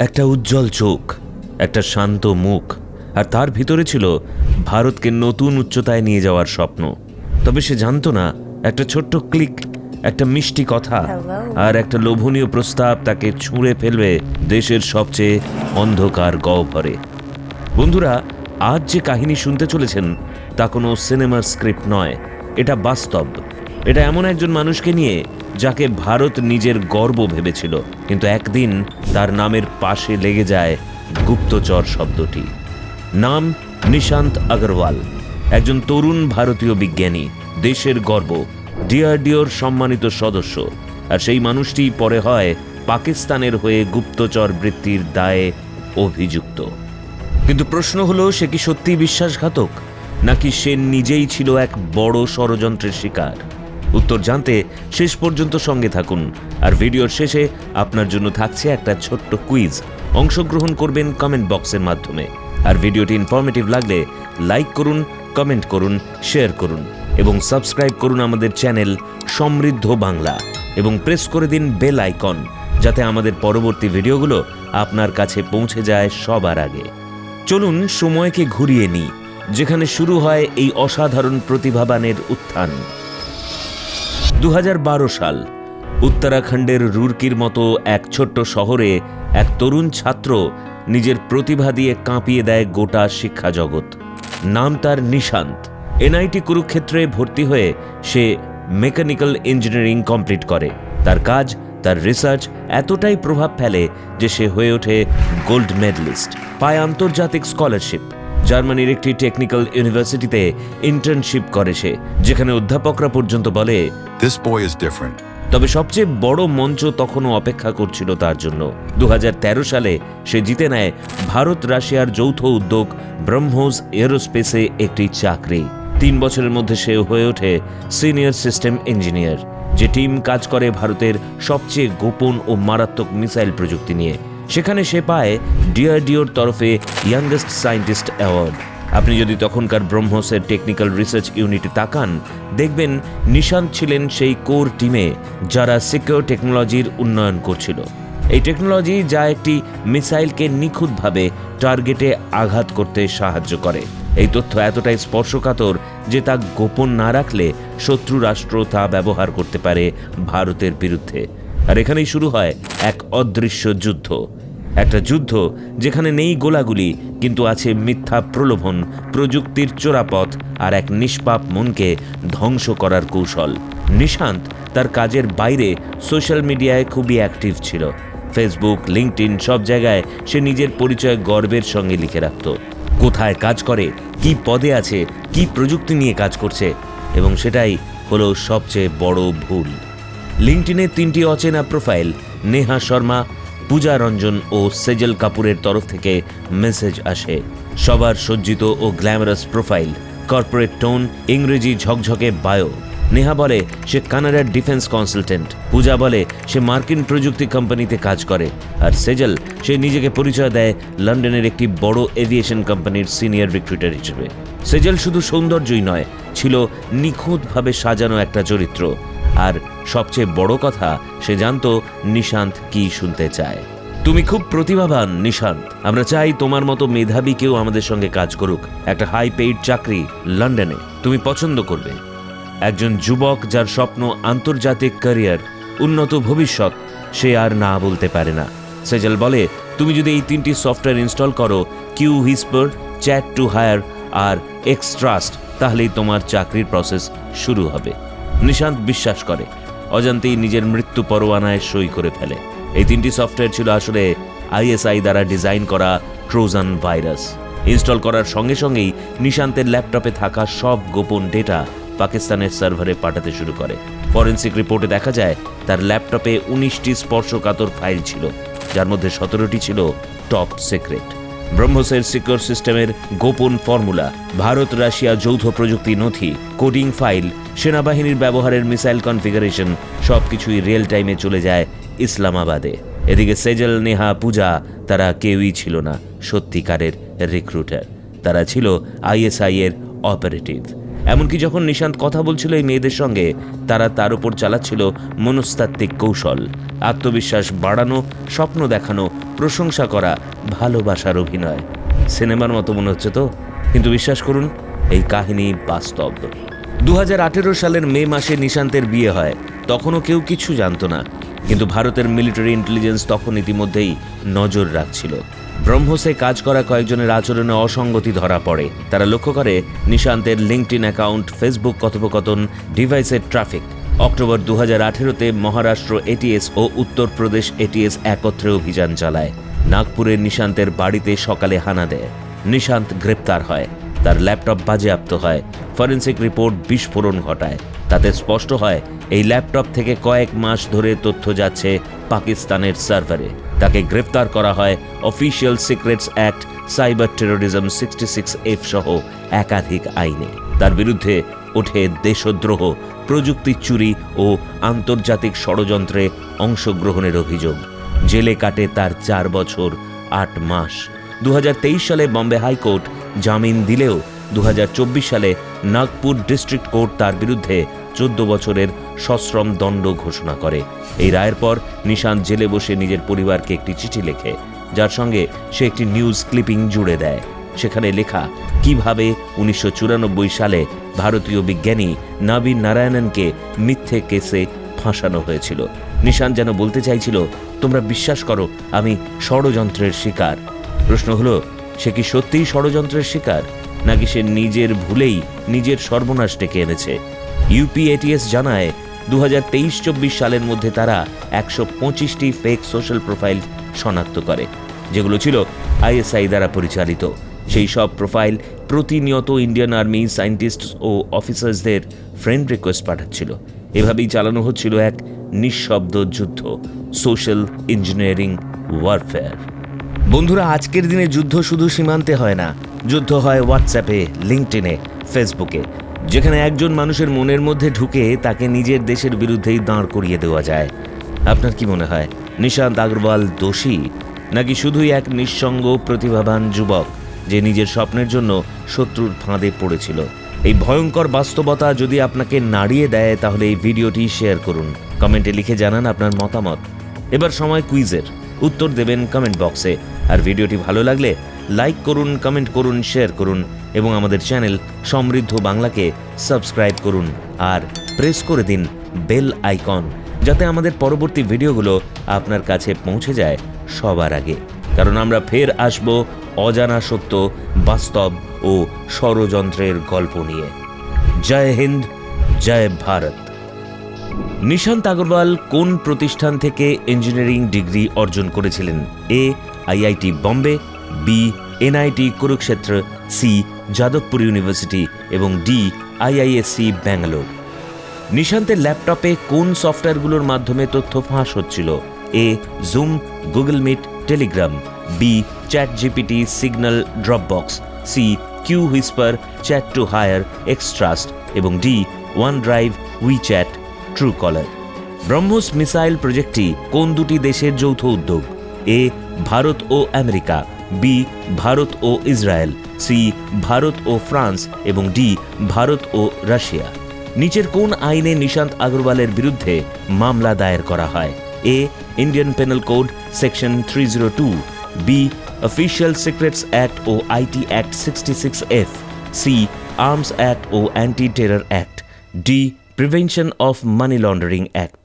একটা উজ্জ্বল চোখ একটা শান্ত মুখ আর তার ভিতরে ছিল ভারতকে নতুন উচ্চতায় নিয়ে যাওয়ার স্বপ্ন। তবে সে জানতো না একটা ছোট্ট ক্লিক একটা মিষ্টি কথা আর একটা লোভনীয় প্রস্তাব তাকে ছুঁড়ে ফেলবে দেশের সবচেয়ে অন্ধকার গহ্বরে। বন্ধুরা আজ যে কাহিনী শুনতে চলেছেন তা কোনো সিনেমার স্ক্রিপ্ট নয় এটা বাস্তব। এটা এমন একজন মানুষকে নিয়ে যাকে ভারত নিজের গর্ব ভেবেছিল, কিন্তু একদিন তার নামের পাশে লেগে যায় গুপ্তচর শব্দটি। নাম নিশান্ত আগরওয়াল, একজন তরুণ ভারতীয় বিজ্ঞানী, দেশের গর্ব ডিআরডিওর সম্মানিত সদস্য, আর সেই মানুষটি পরে হয় পাকিস্তানের হয়ে গুপ্তচর বৃত্তির দায়ে অভিযুক্ত। কিন্তু প্রশ্ন হলো, সে কি সত্যি বিশ্বাসঘাতক? নাকি সে নিজেই ছিল এক বড় ষড়যন্ত্রের শিকার? উত্তর জানতে শেষ পর্যন্ত সঙ্গে থাকুন। আর ভিডিওর শেষে আপনার জন্য থাকছে একটা ছোট্ট কুইজ। অংশগ্রহণ করবেন কমেন্ট বক্সের মাধ্যমে। আর ভিডিওটি ইনফরমেটিভ লাগলে লাইক করুন কমেন্ট করুন শেয়ার করুন। এবং সাবস্ক্রাইব করুন আমাদের চ্যানেল সমৃদ্ধ বাংলা। এবং প্রেস করে দিন বেল আইকন যাতে আমাদের পরবর্তী ভিডিওগুলো আপনার কাছে পৌঁছে যায় সবার আগে। চলুন সময়কে ঘুরিয়ে নিই, যেখানে শুরু হয় এই অসাধারণ প্রতিভাবানের উত্থান। দু হাজার বারো সাল উত্তরাখণ্ডের রুরকির মতো এক ছোট্ট শহরে এক তরুণ ছাত্র নিজের প্রতিভা দিয়ে কাঁপিয়ে দেয় গোটা শিক্ষা জগৎ নাম তার নিশান্ত। এনআইটি কুরুক্ষেত্রে ভর্তি হয়ে সে মেকানিক্যাল ইঞ্জিনিয়ারিং কমপ্লিট করে। তার কাজ, তার রিসার্চ এতটাই প্রভাব ফেলে যে সে হয়ে ওঠে গোল্ড মেডেলিস্ট। পায় আন্তর্জাতিক স্কলারশিপ। জার্মানির একটি টেকনিক্যাল ইউনিভার্সিটিতে ইন্টার্নশিপ করে সে যেখানে অধ্যাপকরা পর্যন্ত বলে This boy is different. তবে সবচেয়ে বড় মঞ্চ তখনও অপেক্ষা করছিল তার জন্য। দুহাজার তেরো সালে সে জিতে নেয় ভারত রাশিয়ার যৌথ উদ্যোগ ব্রহ্মোস এরোস্পেসে একটি চাকরি। তিন বছরের মধ্যে সে হয়ে ওঠে সিনিয়র সিস্টেম ইঞ্জিনিয়ার যে টিম কাজ করে ভারতের সবচেয়ে গোপন ও মারাত্মক মিসাইল প্রযুক্তি নিয়ে। সেখানে সে পায় ডিআরডিওর তরফে ইয়াংগেস্ট সায়েন্টিস্ট অ্যাওয়ার্ড আপনি যদি তখনকার ব্রহ্মসের টেকনিক্যাল রিসার্চ ইউনিটে তাকান, দেখবেন নিশান্ত ছিলেন সেই কোর টিমে যারা সিকিউর টেকনোলজির উন্নয়ন করছিল। এই টেকনোলজি যা একটি মিসাইলকে নিখুঁতভাবে টার্গেটে আঘাত করতে সাহায্য করে। এই তথ্য এতটাই স্পর্শকাতর যে তা গোপন না রাখলে শত্রু রাষ্ট্র তা ব্যবহার করতে পারে ভারতের বিরুদ্ধে। আর এখানেই শুরু হয় এক অদৃশ্য যুদ্ধ। একটা যুদ্ধ যেখানে নেই গোলাগুলি, কিন্তু আছে মিথ্যা প্রলোভন, প্রযুক্তির চোরাপথ আর এক নিষ্পাপ মনকে ধ্বংস করার কৌশল। নিশান্ত তার কাজের বাইরে সোশ্যাল মিডিয়ায় খুবই অ্যাক্টিভ ছিল। ফেসবুক, লিঙ্কডইন সব জায়গায় সে নিজের পরিচয় গর্বের সঙ্গে লিখে রাখত। কোথায় কাজ করে, কি পদে আছে, কি প্রযুক্তি নিয়ে কাজ করছে, এবং সেটাই হলো সবচেয়ে বড় ভুল। লিঙ্কটিনে তিনটি অচেনা প্রোফাইল, নেহা শর্মা পূজা রঞ্জন ও সেজল কাপুরের তরফ থেকে মেসেজ আসে। সবার সজ্জিত ও গ্ল্যামারাস প্রোফাইল, কর্পোরেট টোন, ইংরেজি ঝকঝকে বায়ো। নেহা বলে, সে কানাডার ডিফেন্স কনসালটেন্ট। পূজা বলে, সে মার্কিন প্রযুক্তি কোম্পানিতে কাজ করে। আর সেজল, সে নিজেকে পরিচয় দেয় লন্ডনের একটি বড় এভিয়েশন কোম্পানির সিনিয়র রিক্রুটার হিসেবে। সেজল শুধু সৌন্দর্যই নয়, ছিল নিখুঁতভাবে সাজানো একটা চরিত্র। আর সবচেয়ে বড় কথা, সে জানতো নিশান্ত কি শুনতে চায়। তুমি খুব প্রতিভাবান, নিশান্ত। আমরা চাই তোমার মতো মেধাবী কেউ আমাদের সঙ্গে কাজ করুক। একটা হাই পেইড চাকরি লন্ডনে তুমি পছন্দ করবে। একজন যুবক যার স্বপ্ন আন্তর্জাতিক ক্যারিয়ার উন্নত ভবিষ্যৎ, সে আর না বলতে পারে না। সেজল বলে, তুমি যদি এই তিনটি সফটওয়্যার ইনস্টল করো Q whisper chat to hire R Xtrust তাহলেই তোমার চাকরির প্রসেস শুরু হবে। নিশান্ত বিশ্বাস করে। অজান্তেই নিজের মৃত্যু পরোয়ানায় সই করে ফেলে। এই তিনটি সফটওয়্যার ছিল আসলে আইএসআই দ্বারা ডিজাইন করা ট্রোজান ভাইরাস। ইনস্টল করার সঙ্গে সঙ্গেই নিশান্তের ল্যাপটপে থাকা সব গোপন ডেটা পাকিস্তানের সার্ভারে পাঠাতে শুরু করে। ফরেন্সিক রিপোর্টে দেখা যায়, তার ল্যাপটপে উনিশটি স্পর্শকাতর ফাইল ছিল, যার মধ্যে সতেরোটি ছিল টপ সিক্রেট ব্রহ্মসের সিকিউর সিস্টেমের গোপন ফর্মুলা ভারত রাশিয়া যৌথ প্রযুক্তি নথি কোডিং ফাইল সেনাবাহিনীর ব্যবহারের মিসাইল কনফিগারেশন সবকিছুই রিয়েল টাইমে চলে যায় ইসলামাবাদে। এদিকে সেজল, নেহা, পূজা, তারা কেউই ছিল না, সত্যিকারের রিক্রুটার তারা ছিল আইএসআই এর অপারেটিভ এমনকি যখন নিশান্ত কথা বলছিল এই মেয়েদের সঙ্গে, তারা তার উপর চালাচ্ছিল মনস্তাত্ত্বিক কৌশল। আত্মবিশ্বাস বাড়ানো, স্বপ্ন দেখানো, প্রশংসা করা, ভালোবাসার অভিনয়। সিনেমার মতো মনে হচ্ছে তো? কিন্তু বিশ্বাস করুন, এই কাহিনী বাস্তব। দু হাজার আঠেরো সালের মে মাসে নিশান্তের বিয়ে হয়। তখনও কেউ কিছু জানতো না। কিন্তু ভারতের মিলিটারি ইন্টেলিজেন্স তখন ইতিমধ্যেই নজর রাখছিল। ব্রহ্মসে কাজ করা কয়েকজনের আচরণে অসঙ্গতি ধরা পড়ে। তারা লক্ষ্য করে নিশান্তের লিঙ্কডিন অ্যাকাউন্ট, ফেসবুক কথোপকথন, ডিভাইসের ট্রাফিক। অক্টোবর দু হাজার আঠেরোতে মহারাষ্ট্র এটিএস ও উত্তরপ্রদেশ এটিএস একত্রে অভিযান চালায়। নাগপুরের নিশান্তের বাড়িতে সকালে হানা দেয়। নিশান্ত গ্রেপ্তার হয়। তার ল্যাপটপ বাজেয়াপ্ত হয়। ফরেন্সিক রিপোর্ট বিস্ফোরণ ঘটায়। তাতে স্পষ্ট হয়, এই ল্যাপটপ থেকে কয়েক মাস ধরে তথ্য যাচ্ছে পাকিস্তানের সার্ভারে। তাকে গ্রেফতার করা হয় official secrets act, cyber terrorism sixty six F সহ একাধিক আইনে। তার বিরুদ্ধে ওঠে দেশদ্রোহ, প্রযুক্তি চুরি ও আন্তর্জাতিক ষড়যন্ত্রে অংশগ্রহণের অভিযোগ। জেলে কাটে তার চার বছর, আট মাস। দু হাজার তেইশ সালে বম্বে হাইকোর্ট জামিন দিলেও দু হাজার চব্বিশ সালে নাগপুর ডিস্ট্রিক্ট কোর্ট তার বিরুদ্ধে চোদ্দ বছরের সশ্রম দণ্ড ঘোষণা করে। এই রায়ের পর নিশান্ত জেলে বসে নিজের পরিবারকে একটি চিঠি লেখে, যার সঙ্গে সে একটি নিউজ ক্লিপিং জুড়ে দেয়। সেখানে লেখা, কীভাবে উনিশশো চুরানব্বই সালে ভারতীয় বিজ্ঞানী নবীন নারায়ণনকে মিথ্যে কেসে ফাঁসানো হয়েছিল? নিশান যেন বলতে চাইছিল, তোমরা বিশ্বাস করো, আমি ষড়যন্ত্রের শিকার। প্রশ্ন হলো সে কি সত্যিই ষড়যন্ত্রের শিকার, নাকি সে নিজের ভুলেই নিজের সর্বনাশ ডেকে এনেছে? ইউপিএটিএস জানায় দু হাজার তেইশ চব্বিশ সালের মধ্যে তারা একশো পঁচিশটি ফেক সোশ্যাল প্রোফাইল শনাক্ত করে, যেগুলো ছিল আইএসআই দ্বারা পরিচালিত। সেই সব প্রোফাইল প্রতিনিয়ত ইন্ডিয়ান আর্মি সায়েন্টিস্ট ও অফিসার্সদের ফ্রেন্ড রিকোয়েস্ট পাঠাচ্ছিল। এভাবেই চালানো হচ্ছিল এক নিঃশব্দ যুদ্ধ সোশ্যাল ইঞ্জিনিয়ারিং ওয়ারফেয়ার বন্ধুরা, আজকের দিনে যুদ্ধ শুধু সীমান্তে হয় না। যুদ্ধ হয় হোয়াটসঅ্যাপে লিঙ্কটিনে ফেসবুকে যেখানে একজন মানুষের মনের মধ্যে ঢুকে তাকে নিজের দেশের বিরুদ্ধেই দাঁড় করিয়ে দেওয়া যায়। আপনার কি মনে হয়, নিশান্ত আগরওয়াল দোষী, নাকি শুধুই এক নিঃসঙ্গ, প্রতিভাবান যুবক, যে নিজের স্বপ্নের জন্য শত্রুর ফাঁদে পড়েছিল? এই ভয়ঙ্কর বাস্তবতা যদি আপনাকে নাড়িয়ে দেয়, তাহলে এই ভিডিওটি শেয়ার করুন। কমেন্টে লিখে জানান আপনার মতামত। এবার সময় কুইজের। উত্তর দেবেন কমেন্ট বক্সে আর ভিডিওটি ভালো লাগলে লাইক করুন কমেন্ট করুন শেয়ার করুন এবং আমাদের চ্যানেল সমৃদ্ধ বাংলাকে সাবস্ক্রাইব করুন আর প্রেস করে দিন বেল আইকন যাতে আমাদের পরবর্তী ভিডিওগুলো আপনার কাছে পৌঁছে যায় সবার আগে। কারণ আমরা ফের আসব অজানা সত্য, বাস্তব ও ষড়যন্ত্রের গল্প নিয়ে। জয় হিন্দ, জয় ভারত। নিশান্ত আগরওয়াল কোন প্রতিষ্ঠান থেকে ইঞ্জিনিয়ারিং ডিগ্রি অর্জন করেছিলেন? A, IIT Bombay, B, NIT Kurukshetra, C, Jadavpur university এবং ডি, আইআইএসসি ব্যাঙ্গালোর। নিশান্তের ল্যাপটপে কোন সফটওয়্যারগুলোর মাধ্যমে তথ্য ফাঁস হচ্ছিল? A, Zoom, Google Meet, Telegram. B ChatGPT Signal Dropbox. C, Q whisper, chat to hire Xtrust এবং D, OneDrive, WeChat. Truecaller BrahMos missile প্রজেক্টটি কোন দুটি দেশের যৌথ উদ্যোগ? এ ভারত ও আমেরিকা বি ভারত ও ইসরায়েল সি ভারত ও ফ্রান্স, এবং ডি ভারত ও রাশিয়া। নিচের কোন আইনে নিশান্ত আগরওয়ালের বিরুদ্ধে মামলা দায়ের করা হয়? A Indian penal code section three zero two B official secrets act O IT act sixty six F C arms act O anti terror act D prevention of money laundering act